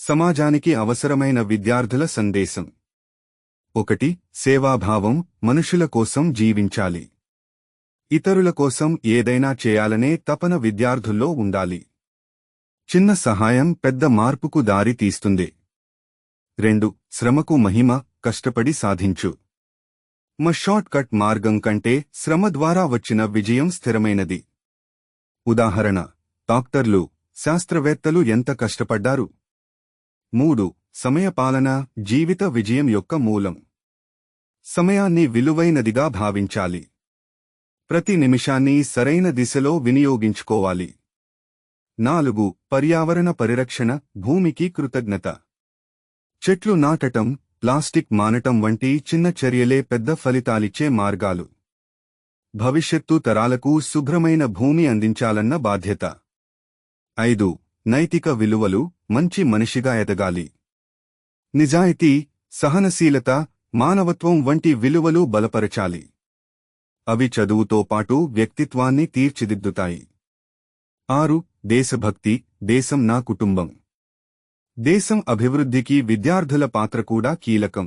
సమాజానికి అవసరమైన విద్యార్థుల సందేశం. ఒకటి సేవాభావం మనుషుల కోసం జీవించాలి. ఇతరుల కోసం ఏదైనా చేయాలనే తపన విద్యార్థుల్లో ఉండాలి. చిన్న సహాయం పెద్ద మార్పుకు దారి తీస్తుంది. రెండు శ్రమకు మహిమ కష్టపడి సాధించు. మ షార్ట్ కట్ మార్గం కంటే శ్రమ ద్వారా వచ్చిన విజయం స్థిరమైనది. ఉదాహరణ డాక్టర్లు శాస్త్రవేత్తలు ఎంత కష్టపడ్డారు? మూడు. సమయపాలన జీవిత విజయం యొక్క మూలం. సమయాన్ని విలువైనదిగా భావించాలి. ప్రతి నిమిషాన్ని సరైన దిశలో వినియోగించుకోవాలి. నాలుగు. పర్యావరణ పరిరక్షణ భూమికి కృతజ్ఞత. చెట్లు నాటటం ప్లాస్టిక్ మానటం వంటి చిన్న చర్యలే పెద్ద ఫలితాలిచ్చే మార్గాలు. భవిష్యత్తు తరాలకు శుభ్రమైన భూమి అందించాలన్న బాధ్యత. ఐదు. నైతిక విలువలు మంచి మనిషిగా ఎదగాలి. నిజాయితీ సహనశీలత మానవత్వం వంటి విలువలు బలపరచాలి. అవి చదువుతో పాటు వ్యక్తిత్వాన్ని తీర్చిదిద్దుతాయి. ఆరు దేశభక్తి దేశం నా కుటుంబం. దేశం అభివృద్ధికి విద్యార్థుల పాత్ర కూడా కీలకం.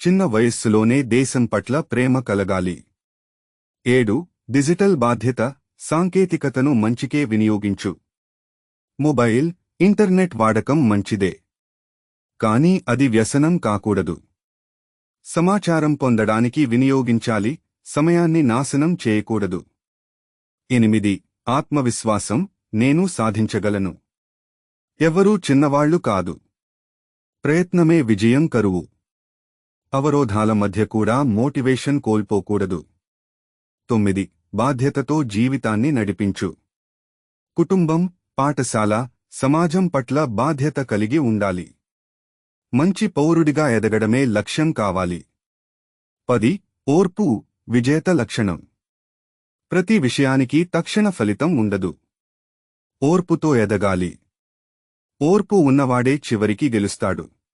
చిన్న వయస్సులోనే దేశం పట్ల ప్రేమ కలగాలి. ఏడు డిజిటల్ బాధ్యత సాంకేతికతను మంచికే వినియోగించు. మొబైల్ ఇంటర్నెట్ వాడకం మంచిదే. కానీ అది వ్యసనం కాకూడదు. సమాచారం పొందడానికి వినియోగించాలి సమయాన్ని నాశనం చేయకూడదు. ఎనిమిది ఆత్మవిశ్వాసం నేను సాధించగలను. ఎవరూ చిన్నవాళ్ళు కాదు. ప్రయత్నమే విజయం కరువు. అవరోధాల మధ్య కూడా మోటివేషన్ కోల్పోకూడదు. తొమ్మిది బాధ్యతతో జీవితాన్ని నడిపించు. కుటుంబం పాఠశాల సమాజం పట్ల బాధ్యత కలిగి ఉండాలి. మంచి పౌరుడిగా ఎదగడమే లక్ష్యం కావాలి. పది ఓర్పు విజేత లక్షణం. ప్రతి విషయానికి తక్షణ ఫలితం ఉండదు. ఓర్పుతో ఎదగాలి. ఓర్పు ఉన్నవాడే చివరికి గెలుస్తాడు.